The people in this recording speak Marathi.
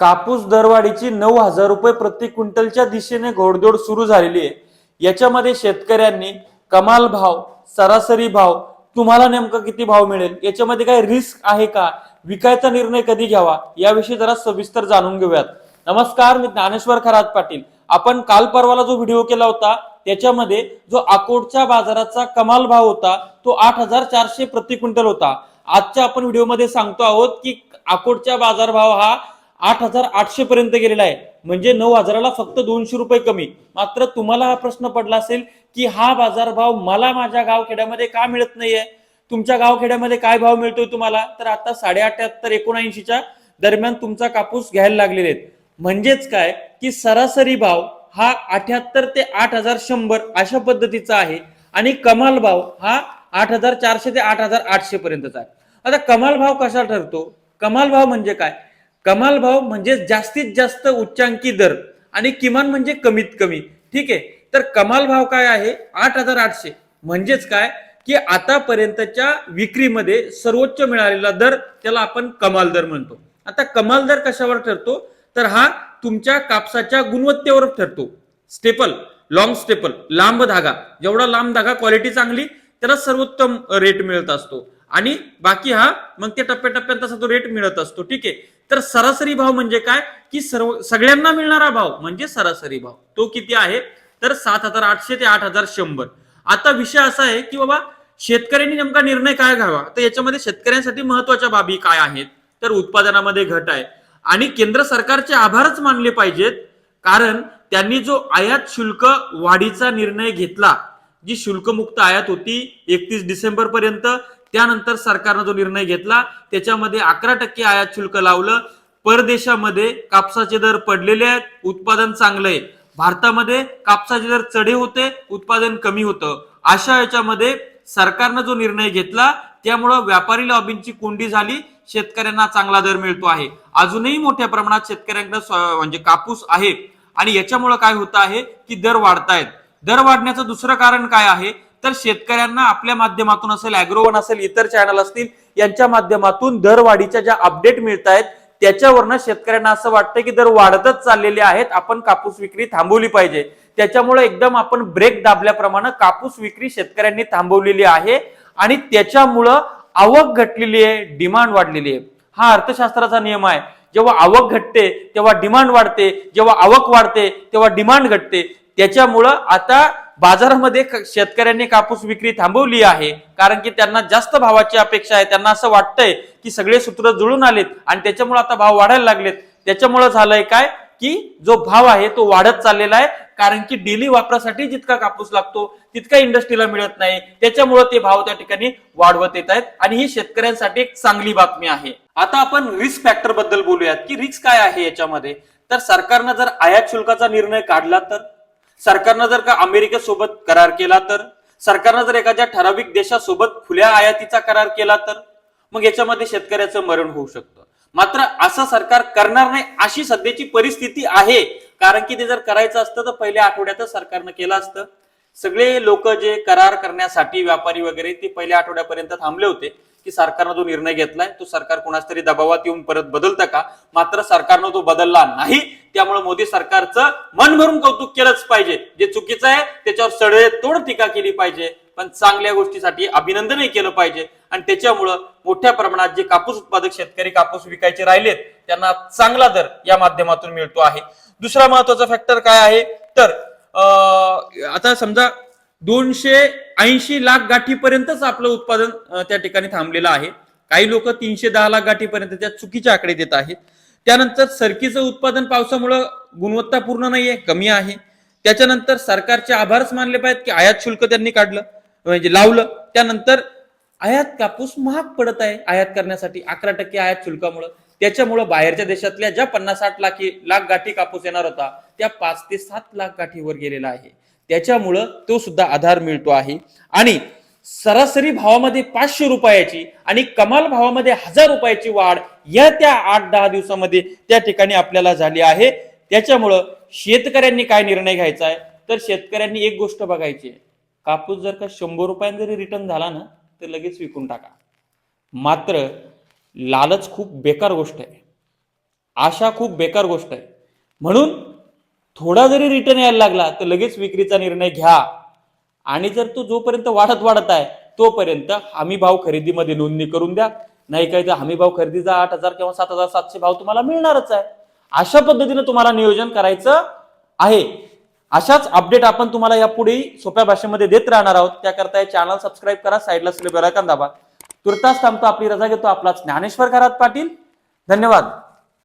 कापूस दरवाढीची नऊ हजार रुपये प्रति क्विंटलच्या दिशेने घोडदौड सुरू झालेली आहे. याच्यामध्ये शेतकऱ्यांनी कमाल भाव सरासरी भाव तुम्हाला नेमका किती भाव मिळेल याच्यामध्ये काय रिस्क आहे का विकायचा निर्णय कधी घ्यावा याविषयी जरा सविस्तर जाणून घेऊयात. नमस्कार मी ज्ञानेश्वर खरात पाटील. आपण काल परवाला जो व्हिडिओ केला होता त्याच्यामध्ये जो अकोटच्या बाजाराचा कमाल भाव होता तो आठ हजार चारशे प्रति क्विंटल होता. आजच्या आपण व्हिडिओमध्ये सांगतो आहोत की अकोटच्या बाजारभाव हा आठ हजार आठशे पर्यंत गेलेला आहे. म्हणजे नऊ हजाराला फक्त दोनशे रुपये कमी. मात्र तुम्हाला हा प्रश्न पडला असेल की हा बाजारभाव मला माझ्या गावखेड्यामध्ये का मिळत नाहीये? तुमच्या गावखेड्यामध्ये काय भाव मिळतोय तुम्हाला? तर आता साडे अठ्याहत्तर एकोणऐंशीच्या दरम्यान तुमचा कापूस घ्यायला लागलेले आहेत. म्हणजेच काय? की सरासरी भाव हा अठ्याहत्तर ते आठ हजार शंभर अशा पद्धतीचा आहे आणि कमाल भाव हा आठ हजार चारशे ते आठ हजार आठशे पर्यंतचा आहे. आता कमाल भाव कसा ठरतो? कमाल भाव म्हणजे काय? कमाल भाव म्हणजे जास्तीत जास्त उच्चांकी दर आणि किमान म्हणजे कमीत कमी. ठीक आहे? तर कमाल भाव काय आहे? आठ हजार आठशे. म्हणजेच काय? की आतापर्यंतच्या विक्रीमध्ये सर्वोच्च मिळालेला दर त्याला आपण कमाल दर म्हणतो. आता कमाल दर कशावर ठरतो? तर हा तुमच्या कापसाच्या गुणवत्तेवर ठरतो. स्टेपल लॉंग स्टेपल लांब धागा. जेवढा लांब धागा क्वालिटी चांगली त्याला सर्वोत्तम रेट मिळत असतो. आणि बाकी हा मग ते टप्प्याटप्प्यात तसा तो रेट मिळत असतो. ठीक आहे? तर सरासरी भाव म्हणजे काय? की सर्व सगळ्यांना मिळणारा भाव म्हणजे सरासरी भाव. तो किती आहे? तर सात हजार आठशे ते आठ हजार शंभर. आता विषय असा आहे की बाबा शेतकऱ्यांनी नेमका निर्णय काय घ्यावा? तर याच्यामध्ये शेतकऱ्यांसाठी महत्त्वाच्या बाबी काय आहेत? तर उत्पादनामध्ये घट आहे. आणि केंद्र सरकारचे आभारच मानले पाहिजेत. कारण त्यांनी जो आयात शुल्क वाढीचा निर्णय घेतला जी शुल्कमुक्त आयात होती एकतीस डिसेंबर पर्यंत त्यानंतर सरकारनं जो निर्णय घेतला त्याच्यामध्ये अकरा टक्के आयात शुल्क लावलं. परदेशामध्ये कापसाचे दर पडलेले आहेत उत्पादन चांगलं आहे. भारतामध्ये कापसाचे दर चढे होते उत्पादन कमी होतं. अशा याच्यामध्ये सरकारनं जो निर्णय घेतला त्यामुळं व्यापारी लॉबींची कोंडी झाली शेतकऱ्यांना चांगला दर मिळतो आहे. अजूनही मोठ्या प्रमाणात शेतकऱ्यांकडे म्हणजे कापूस आहे. आणि याच्यामुळं काय होत आहे की दर वाढतायत. दर वाढण्याचं दुसरं कारण काय आहे? तर शेतकऱ्यांना आपल्या माध्यमातून असेल अॅग्रोवन असेल इतर चॅनल असतील यांच्या माध्यमातून दरवाढीच्या ज्या अपडेट मिळत आहेत त्याच्यावरनं शेतकऱ्यांना असं वाटतं की दर वाढतच चाललेले आहेत आपण कापूस विक्री थांबवली पाहिजे. त्याच्यामुळे एकदम आपण ब्रेक दाबल्याप्रमाणे कापूस विक्री शेतकऱ्यांनी थांबवलेली आहे आणि त्याच्यामुळं आवक घटलेली आहे डिमांड वाढलेली आहे. हा अर्थशास्त्राचा नियम आहे. जेव्हा आवक घटते तेव्हा डिमांड वाढते जेव्हा आवक वाढते तेव्हा डिमांड घटते. त्याच्यामुळं आता बाजारामध्ये शेतकऱ्यांनी कापूस विक्री थांबवली आहे. कारण की त्यांना जास्त भावाची अपेक्षा आहे. त्यांना असं वाटतंय की सगळे सूत्र जुळून आलेत आणि त्याच्यामुळे आता भाव वाढायला लागलेत. त्याच्यामुळं झालंय काय? की जो भाव आहे तो वाढत चाललेला आहे. कारण की डेली वापरासाठी जितका कापूस लागतो तितका इंडस्ट्रीला मिळत नाही. त्याच्यामुळे ते भाव त्या ठिकाणी वाढवत येत आहेत. आणि ही शेतकऱ्यांसाठी एक चांगली बातमी आहे. आता आपण रिस्क फॅक्टरबद्दल बोलूयात. की रिस्क काय आहे याच्यामध्ये? तर सरकारनं जर आयात शुल्काचा निर्णय काढला तर? सरकारनं जर का अमेरिकेसोबत करार केला तर? सरकारनं जर एखाद्या ठराविक देशासोबत खुल्या आयातीचा करार केला तर? मग याच्यामध्ये शेतकऱ्याचं मरण होऊ शकतं. मात्र असं सरकार करणार नाही अशी सध्याची परिस्थिती आहे. कारण की ते जर करायचं असतं तर पहिल्या आठवड्यातच सरकारनं केलं असतं. सगळे लोक जे करार करण्यासाठी व्यापारी वगैरे ते पहिल्या आठवड्यापर्यंत थांबले होते. की सरकारनं जो निर्णय घेतलाय तो सरकार कोणाच तरी दबावात येऊन परत बदलतं का? मात्र सरकारनं तो बदलला नाही त्यामुळे मोदी सरकारचं मन भरून कौतुक केलंच पाहिजे. जे चुकीचं आहे त्याच्यावर सडेतोड टीका केली पाहिजे. पण चांगल्या गोष्टीसाठी अभिनंदनही केलं पाहिजे. आणि त्याच्यामुळं मोठ्या प्रमाणात जे कापूस उत्पादक शेतकरी कापूस विकायचे राहिलेत त्यांना चांगला दर या माध्यमातून मिळतो आहे. दुसरा महत्त्वाचा फॅक्टर काय आहे? तर आता समजा दोनशे ऐंशी लाख गाठीपर्यंतच आपलं उत्पादन त्या ठिकाणी थांबलेलं आहे. काही लोक तीनशे दहा लाख गाठीपर्यंत त्या चुकीचे आकडे देत आहेत. त्यानंतर सरकीचं उत्पादन पावसामुळं गुणवत्तापूर्ण नाहीये कमी आहे. त्याच्यानंतर सरकारचे आभारच मानले पाहिजेत की आयात शुल्क त्यांनी काढलं म्हणजे लावलं. त्यानंतर आयात कापूस महाग पडत आहे आयात करण्यासाठी अकरा टक्के आयात शुल्कामुळं. त्याच्यामुळं बाहेरच्या देशातल्या ज्या पन्नास साठ लाखी लाख गाठी कापूस येणार होता त्या पाच ते सात लाख गाठीवर गेलेला आहे. त्याच्यामुळं तो सुद्धा आधार मिळतो आहे. आणि सरासरी भावामध्ये पाचशे रुपयाची आणि कमाल भावामध्ये हजार रुपयाची वाढ या त्या आठ दहा दिवसामध्ये त्या ठिकाणी आपल्याला झाली आहे. त्याच्यामुळं शेतकऱ्यांनी काय निर्णय घ्यायचा आहे? तर शेतकऱ्यांनी एक गोष्ट बघायची आहे. कापूस जर का शंभर रुपयांनी जरी रिटर्न झाला ना तर लगेच विकून टाका. मात्र लालच खूप बेकार गोष्ट आहे. आशा खूप बेकार गोष्ट आहे. म्हणून थोडा जरी रिटर्न यायला लागला तर लगेच विक्रीचा निर्णय घ्या. आणि जर तो जोपर्यंत वाढत वाढत आहे तोपर्यंत हमी भाव खरेदीमध्ये नोंदणी करून द्या. नाही काय तर हमी भाव खरेदीचा आठ हजार किंवा सात हजार सातशे भाव तुम्हाला मिळणारच आहे. अशा पद्धतीने तुम्हाला नियोजन करायचं आहे. अशाच अपडेट आपण तुम्हाला यापुढे सोप्या भाषेमध्ये देत राहणार आहोत. त्याकरता चॅनल सबस्क्राईब करा साईडला असलेले बेल आयकॉन दाबा. तुर्तास थांबतो आपली रजा घेतो. आपला ज्ञानेश्वर घरात पाटील. धन्यवाद.